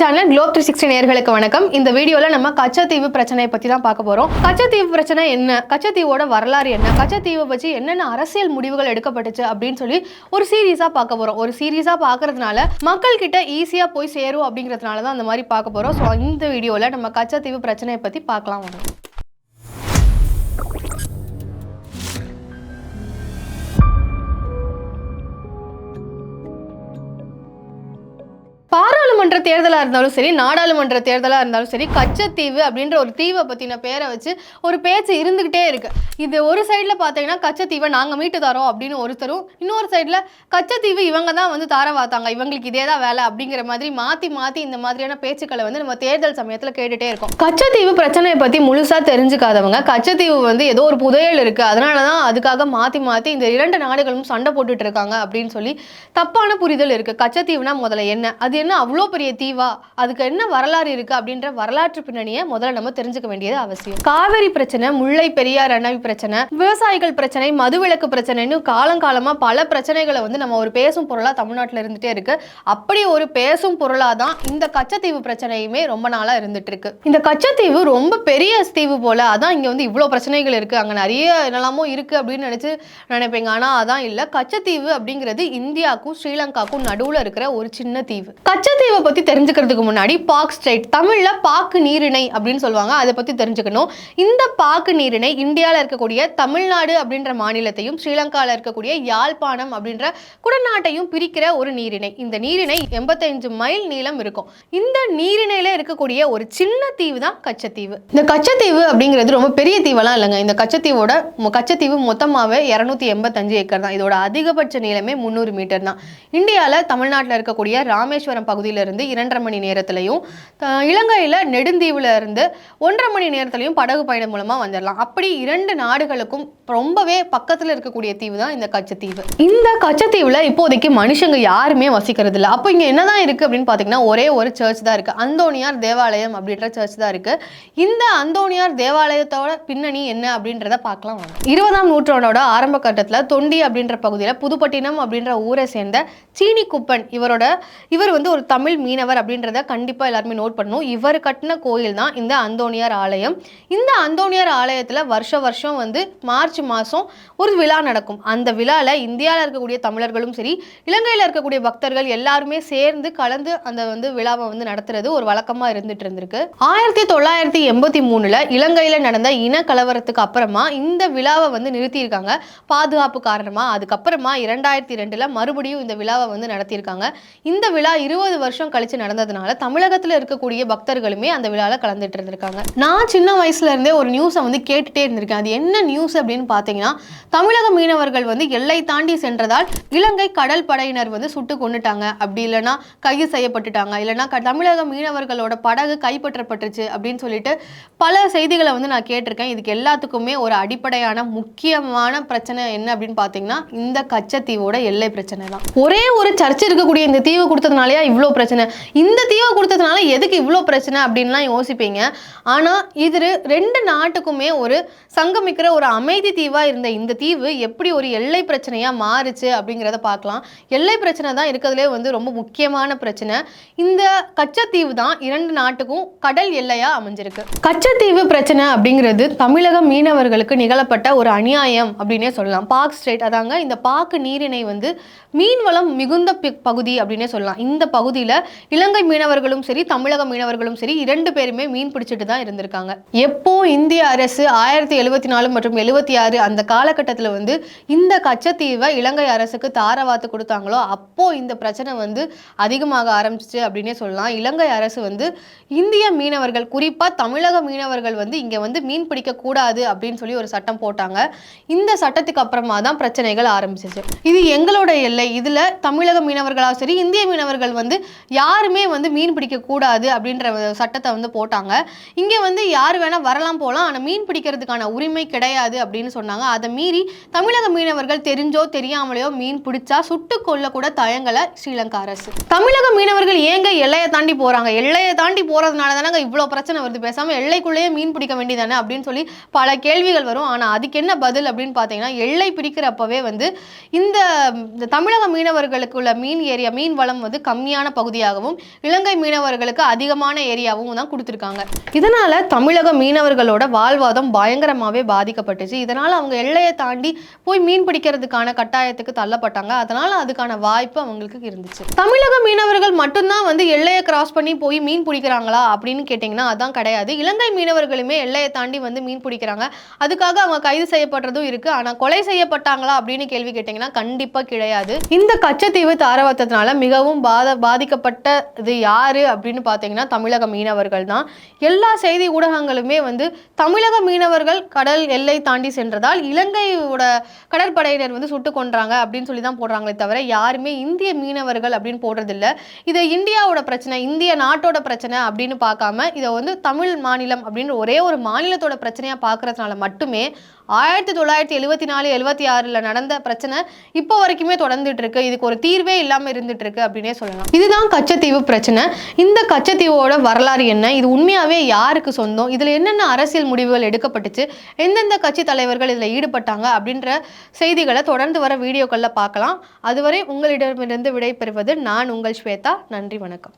Channel Globe three sixty நேர்களுக்கு வணக்கம். இந்த வீடியோவில் நம்ம கச்சத்தீவு பிரச்சனையை பற்றி தான் பார்க்க போகிறோம் கச்சத்தீவு பிரச்சனை என்ன? கச்சத்தீவோட வரலாறு என்ன? கச்சத்தீவை பற்றி என்னென்ன அரசியல் முடிவுகள் எடுக்கப்பட்டுச்சு அப்படின்னு சொல்லி ஒரு சீரியஸாக பார்க்க போகிறோம் ஒரு சீரியஸாக பார்க்கறதுனால மக்கள் கிட்ட ஈஸியாக போய் சேரும் அப்படிங்கிறதுனால தான் அந்த மாதிரி பார்க்க போகிறோம் ஸோ இந்த வீடியோவில் நம்ம கச்சத்தீவு பிரச்சனையை பற்றி பார்க்கலாம். வரும் சட்டமன்ற தேர்தலாக இருந்தாலும் சரி நாடாளுமன்ற தேர்தலாக இருந்தாலும் சரி கச்சத்தீவு அப்படின்ற ஒரு தீவை பற்றின பேரை வச்சு ஒரு பேச்சு இருந்துக்கிட்டே இருக்கு. இது ஒரு சைடில் பார்த்தீங்கன்னா கச்சத்தீவை நாங்கள் மீட்டு தரோம் அப்படின்னு ஒருத்தரும் இன்னொரு சைடில் கச்சத்தீவு இவங்க தான் வந்து தார வாத்தாங்க இவங்களுக்கு இதே தான் வேலை அப்படிங்கிற மாதிரி மாற்றி மாற்றி இந்த மாதிரியான பேச்சுக்களை வந்து நம்ம தேர்தல் சமயத்தில் கேட்டுகிட்டே இருக்கோம். கச்சத்தீவு பிரச்சனையை பற்றி முழுசாக தெரிஞ்சுக்காதவங்க கச்சத்தீவு வந்து ஏதோ ஒரு புதையல் இருக்குது அதனால தான் அதுக்காக மாற்றி மாற்றி இந்த இரண்டு நாடுகளும் சண்டை போட்டுட்டு இருக்காங்க அப்படின்னு சொல்லி தப்பான புரிதல் இருக்குது கச்சத்தீவுனா முதல்ல என்ன? அது என்ன அவ்வளோ பெரிய தீவா அதுக்கு என்ன வரலாறு இருக்குது அப்படின்ற வரலாற்று பின்னணியை முதல்ல நம்ம தெரிஞ்சுக்க வேண்டியது அவசியம். காவிரி பிரச்சனை முல்லை பெரியார் அணவி பிரச்சனை விவசாயிகள் பிரச்சனை மதுவிலக்கு பிரச்சனைன்னு காலங்காலமாக பல பிரச்சனைகளை வந்து நம்ம ஒரு பேசும் பொருளாக தமிழ்நாட்டில் இருந்துட்டே இருக்கு. அப்படி ஒரு பேசும் பொருளாக தான் இந்த கச்சத்தீவு பிரச்சனையுமே ரொம்ப நாளாக இருந்துட்டு இருக்கு. இந்த கச்சத்தீவு ரொம்ப பெரிய தீவு போல அதான் இங்கே வந்து இவ்வளோ பிரச்சனைகள் இருக்குது அங்கே நிறைய என்னெல்லாமோ இருக்குது அப்படின்னு நினச்சி நினைப்பீங்க. ஆனால் அதான் இல்லை. கச்சத்தீவு அப்படிங்கிறது இந்தியாவுக்கும் ஸ்ரீலங்காவுக்கும் நடுவில் இருக்கிற ஒரு சின்ன தீவு. கச்சத்தீவை பற்றி தெரிஞ்சுக்கிறதுக்கு முன்னாடி பாக் ஸ்ட்ரைட் தமிழில் பாக்கு நீரிணை அப்படின்னு சொல்லுவாங்க. அதை பற்றி தெரிஞ்சுக்கணும். இந்த பாக்கு நீரிணை இந்தியாவில் இருக்கக்கூடிய தமிழ்நாடு அப்படின்ற மாநிலத்தையும் ஸ்ரீலங்காவில் இருக்கக்கூடிய யாழ்ப்பாணம் அப்படின்ற குடநாட்டையும் பிரிக்கிற ஒரு நீரிணை. இந்த நீரிணை எண்பத்தைந்து மைல் நீளம் இருக்கும். இந்த நீரிணையில் இருக்கக்கூடிய ஒரு சின்ன தீவு தான் கச்சத்தீவு. இந்த கச்சத்தீவு அப்படிங்கிறது ரொம்ப பெரிய தீவெல்லாம் இல்லைங்க. இந்த கச்சத்தீவோட கச்சத்தீவு மொத்தமாகவே இரநூத்தி எண்பத்தஞ்சு ஏக்கர் தான். இதோட அதிகபட்ச நீளமே முந்நூறு மீட்டர் தான். இந்தியாவில் தமிழ்நாட்டில் இருக்கக்கூடிய ராமேஸ்வரம் பகுதியிலிருந்து இரண்டரை மணி நேரத்திலையும் இலங்கையில் நெடுந்தீவுல இருந்து ஒன்றரை மணி நேரத்திலையும் படகு பயணம் மூலமாக வந்துடலாம் அப்படி இரண்டு நாடுகளுக்கும் ரொம்பவே பக்கத்தில் இருக்கக்கூடிய தீவு தான் இந்த கச்சத்தீவு. இந்த கச்சத்தீவில் இப்போதைக்கு மனுஷங்க யாருமே வசிக்கிறது இல்லை அப்போ இங்கே என்னதான் இருக்குது அப்படின்னு பார்த்தீங்கன்னா ஒரே ஒரு சர்ச் தான் இருக்குது அந்தோனியார் தேவாலயம் அப்படின்ற சர்ச் தான் இருக்குது இந்த அந்தோனியார் தேவாலயத்தோட பின்னணி என்ன அப்படின்றத பார்க்கலாம் இருபதாம் நூற்றாண்டோட ஆரம்ப கட்டத்தில் தொண்டி அப்படின்ற பகுதியில் புதுப்பட்டினம் அப்படின்ற ஊரை சேர்ந்த சீனி குப்பன் இவரோட இவர் வந்து ஒரு தமிழ் மீனவர் அப்படின்றத கண்டிப்பாக எல்லாருமே நோட் பண்ணணும். இவர் கட்டின கோயில் தான் இந்த அந்தோனியார் ஆலயம். இந்த அந்தோனியார் ஆலயத்தில் வருஷ வருஷம் வந்து மார்ச் மாதம் ஒரு விழா நடக்கும். அந்த விழாவில் இந்தியாவில் இருக்கக்கூடிய தமிழர்களும் சரி இலங்கையில் இருக்கக்கூடிய பக்தர்கள் எல்லாருமே சேர்ந்து கலந்து அந்த வந்து விழாவை வந்து நடத்துறது ஒரு வழக்கமாக இருந்துட்டு இருந்திருக்கு. ஆயிரத்தி தொள்ளாயிரத்தி எண்பத்தி மூணில் இலங்கையில் நடந்த இன கலவரத்துக்கு அப்புறமா இந்த விழாவை வந்து நிறுத்தியிருக்காங்க. பாதுகாப்பு காரணமாக அதுக்கப்புறமா இரண்டாயிரத்தி ரெண்டில் மறுபடியும் இந்த விழாவை வந்து நடத்தியிருக்காங்க. இந்த விழா இருபது வருஷம் கழிச்சு நடந்ததுனால தமிழகத்தில் இருக்கக்கூடிய பக்தர்களுமே அந்த விழாவில் கலந்துட்டு இருந்திருக்காங்க. நான் சின்ன வயசுல இருந்தே ஒரு நியூஸை வந்து கேட்டுட்டே இருந்திருக்கேன். அது என்ன நியூஸ் அப்படின்னு பார்த்தீங்கன்னா தமிழக மீனவர்கள் வந்து எல்லை தாண்டி சென்றதால் இலங்கை கடல் படையினர் வந்து சுட்டு கொண்டுட்டாங்க அப்படி இல்லைன்னா கைது செய்யப்பட்டுட்டாங்க. இல்லைன்னா தமிழக மீனவர்களோட படகு கைப்பற்றப்பட்டுச்சு அப்படின்னு சொல்லிட்டு பல செய்திகளை வந்து நான் கேட்டிருக்கேன். இதுக்கு எல்லாத்துக்குமே ஒரு அடிப்படையான முக்கியமான பிரச்சனை என்ன அப்படின்னு பார்த்தீங்கன்னா இந்த கச்சத்தீவோட எல்லை பிரச்சனை தான். ஒரே ஒரு சர்ச்சை இருக்கக்கூடிய இந்த தீவு கொடுத்ததுனாலயா இவ்வளோ பிரச்சனை? இந்த தீவை கொடுத்ததுனால எதுக்கு இவ்வளோ பிரச்சனை அப்படின்லாம் யோசிப்பீங்க. ஆனால் இது ரெண்டு நாட்டுக்குமே ஒரு சங்கமிக்கிற ஒரு அமைதி தீவாக இருந்த இந்த தீவு எப்படி ஒரு எல்லை பிரச்சனையாக மாறுச்சு அப்படிங்கிறத பார்க்கலாம். எல்லை பிரச்சனை தான் இருக்கிறதுலே வந்து ரொம்ப முக்கியமான பிரச்சனை. இந்த கச்சத்தீவு தான் இரண்டு நாட்டுக்கும் கடல் எல்லையா அமைஞ்சிருக்கு. கச்சத்தீவு பிரச்சனை அப்படிங்கிறது தமிழக மீனவர்களுக்கு நிகழப்பட்ட ஒரு அநியாயம் அப்படின்னே சொல்லலாம். பாக் ஸ்ட்ரெயிட் அதாங்க இந்த பாக்கு நீரிணை வந்து மீன் வளம் மிகுந்த பி- பகுதி அப்படின்னே சொல்லலாம். இந்த பகுதியில் இலங்கை மீனவர்களும் சரி தமிழக மீனவர்களும் சரி இரண்டு பேருமே மீன் பிடிச்சிட்டு தான் இருந்திருக்காங்க. எப்போ இந்திய அரசு ஆயிரத்தி எழுபத்தி நாலு மற்றும் எழுபத்தி ஆறு அந்த காலகட்டத்தில் வந்து இந்த கச்சத்தீவை இலங்கை அரசுக்கு தாரவாத்து கொடுத்தாங்களோ அப்போ இந்த பிரச்சனை வந்து அதிகமாக ஆரம்பிச்சிச்சு அப்படின்னே சொல்லலாம். இலங்கை அரசு வந்து இந்திய மீனவர்கள் குறிப்பாக தமிழக மீனவர்கள் வந்து இங்கே வந்து மீன் பிடிக்கக்கூடாது அப்படின்னு சொல்லி ஒரு சட்டம் போட்டாங்க. இந்த சட்டத்துக்கு அப்புறமா தான் பிரச்சனைகள் ஆரம்பிச்சிச்சு. இது எங்களோட எல்லை. இதில் தமிழக மீனவர்களாக சரி இந்திய மீனவர்கள் வந்து யாருமே வந்து மீன் பிடிக்கக்கூடாது அப்படின்ற சட்டத்தை வந்து போட்டாங்க. இங்கே வந்து யார் வேணால் வரலாம் போகலாம் ஆனால் மீன் பிடிக்கிறதுக்கான உரிமை கிடையாது அப்படின்னு சொன்னாங்க. அதை மீறி தமிழக மீனவர்கள் தெரிஞ்சோ தெரியாமலையோ மீன் பிடிச்சா சுட்டு கொல்ல கூட தயங்கலை ஸ்ரீலங்கா அரசு. தமிழக மீனவர்கள் ஏங்க எல்லை தாண்டி போகிறாங்க எல்லையை தாண்டி போகிறதுனால தானே இவ்வளோ பிரச்சனை வருது. பேசாமல் எல்லைக்குள்ளேயே மீன் பிடிக்க வேண்டியதானே அப்படின்னு சொல்லி பல கேள்விகள் வரும். ஆனால் அதுக்கு என்ன பதில் அப்படின்னு பார்த்தீங்கன்னா எல்லை பிரிக்கிறப்பவே வந்து இந்த தமிழக மீனவர்களுக்கு உள்ள மீன் ஏரியா மீன் வளம் வந்து கம்மியான பகுதியாகவும் இலங்கை மீனவர்களுக்கு அதிகமான ஏரியாவும் தான் கொடுத்துருக்காங்க. இதனால் தமிழக மீனவர்களோட வாழ்வாதம் பயங்கரமாகவே பாதிக்கப்பட்டுச்சு. இதனால் அவங்க எல்லையை தாண்டி போய் மீன் பிடிக்கிறதுக்கான கட்டாயத்துக்கு தள்ளப்பட்டாங்க. அதனால் அதுக்கான வாய்ப்பு அவங்களுக்கு இருந்துச்சு. தமிழக மீனவர்கள் மட்டும்தான் வந்து எல்லையை கிராஸ் பண்ணி போய் மீன் பிடிக்கிறாங்களா அப்படின்னு கேட்டிங்கன்னா அதான் கிடையாது. இலங்கை மீனவர்களுமே எல்லையை தாண்டி வந்து மீன் பிடிக்கிறாங்க. அதுக்காக அவங்க கைது செய்யப்படுறதும் இருக்கு. ஆனால் கொலை செய்யப்பட்டாங்களா அப்படின்னு கேள்வி கேட்டிங்கன்னா கண்டிப்பாக கிடையாது. இந்த கச்சத்தீவு தாரவாத்தத்தினால மிகவும் பாத பாதிக்கப்பட்டது யாரு அப்படின்னு பார்த்தீங்கன்னா தமிழக மீனவர்கள் தான். எல்லா செய்தி ஊடகங்களுமே வந்து தமிழக மீனவர்கள் கடல் எல்லை தாண்டி சென்றதால் இலங்கையோட கடற்படையினர் வந்து சுட்டு கொன்றாங்க அப்படின்னு சொல்லி தான் போடுறாங்களே தவிர யாருமே இந்திய மீனவர்கள் அப்படின்னு போடுறதில்ல. இதை இந்தியாவோட பிரச்சனை இந்திய நாட்டோட பிரச்சனை அப்படின்னு பார்க்காம இதை வந்து தமிழ் மாநிலம் அப்படின்னு ஒரே ஒரு மாநிலத்தோட பிரச்சனையாக பார்க்கறதுனால மட்டுமே ஆயிரத்தி தொள்ளாயிரத்தி எழுபத்தி நாலு எழுபத்தி ஆறில் நடந்த பிரச்சனை இப்போ வரைக்குமே தொடர்ந்துட்டு இருக்கு இதுக்கு ஒரு தீர்வே இல்லாமல் இருந்துட்டு இருக்கு அப்படின்னே சொல்லலாம். இதுதான் கச்சத்தீவு பிரச்சனை. இந்த கச்சத்தீவோட வரலாறு என்ன? இது உண்மையாகவே யாருக்கு சொந்தம்? இதில் என்னென்ன அரசியல் முடிவுகள் எடுக்கப்பட்டுச்சு? எந்தெந்த கட்சி தலைவர்கள் இதில் ஈடுபட்டாங்க? அப்படின்ற செய்திகளை தொடர்ந்து வர வீடியோக்களில் பார்க்கலாம். அதுவரை உங்களிடமிருந்து விடைபெறுவது நான் உங்கள் ஸ்வேதா. நன்றி வணக்கம்.